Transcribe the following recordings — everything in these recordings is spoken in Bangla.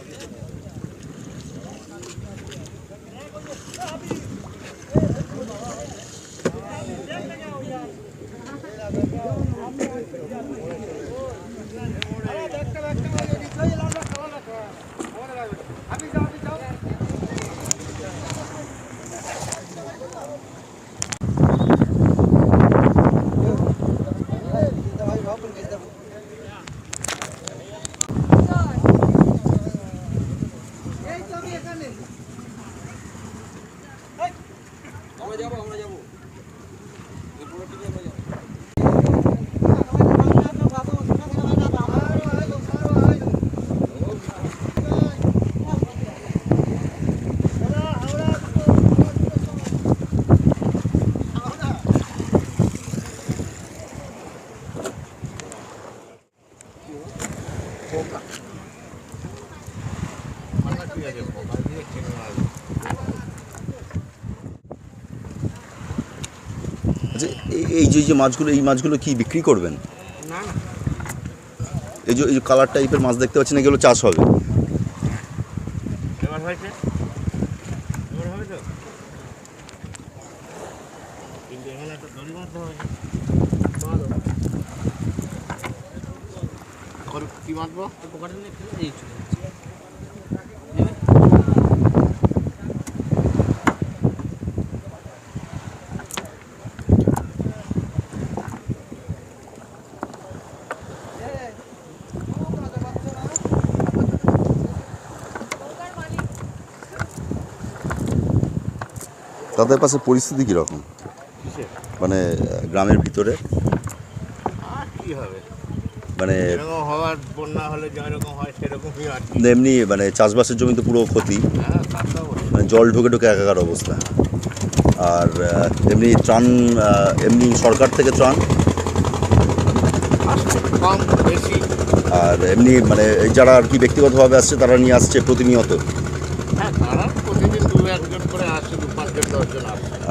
Thank you. আচ্ছা এই- এই যে যে মাছগুলো এই মাছগুলো কি বিক্রি করবেন? না। না এই যে এই যে কালার টাইপের মাছ দেখতে পাচ্ছেন এগুলো চাষ হবে? এবার হয়েছে? তাদের পাশে পরিস্থিতি কীরকম? মানে গ্রামের ভিতরে? কি হবে? মানে হওয়ার বন্যা হলে যেরকম হয় সেরকমই আর এমনি মানে চাষবাসের জমি তো পুরো ক্ষতি। হ্যাঁ। মানে জল ঢুকে ঢুকে একাকার অবস্থা। আর এমনি ত্রাণ এমনি সরকার থেকে ত্রাণ? আর এমনি মানে যারা আর কি ব্যক্তিগতভাবে আসছে তারা নিয়ে আসছে প্রতিনিয়ত? হ্যাঁ তারা প্রতিদিন দু একজন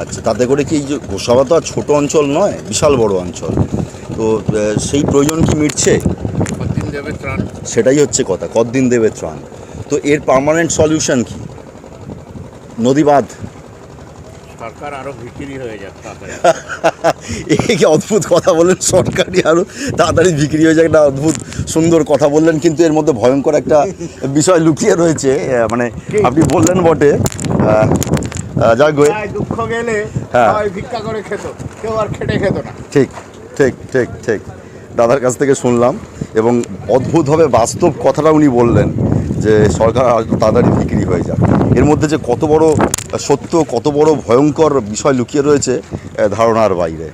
আচ্ছা তাতে করে কি এই যে গোসাবা তো আর ছোটো অঞ্চল নয় বিশাল বড় অঞ্চল। তো সেই প্রয়োজন কি মিটছে? কদিন দেবে ত্রাণ? সেটাই হচ্ছে কথা কতদিন দেবে ত্রাণ? তো এর পার্মানেন্ট সলিউশন কি? নদী বাঁধ। সরকার আরও বিক্রি হয়ে যাক এই কি অদ্ভুত কথা বললেন সরকারি আরও তাড়াতাড়ি বিক্রি হয়ে যায় একটা অদ্ভুত সুন্দর কথা বললেন কিন্তু এর মধ্যে ভয়ঙ্কর একটা বিষয় লুকিয়ে রয়েছে। মানে আপনি বললেন বটে গে, দুঃখ গেলে হ্যাঁ। সবাই ভিক্ষা করে খেত। কেউ আর খেটে খেত না। ঠিক ঠিক ঠিক ঠিক। দাদার কাছ থেকে শুনলাম এবং অদ্ভুতভাবে বাস্তব কথাটা উনি বললেন যে সরকার তাড়াতাড়ি বিক্রি হয়ে যাক। এর মধ্যে যে কত বড় সত্য কত বড় ভয়ঙ্কর বিষয় লুকিয়ে রয়েছে ধারণার বাইরে।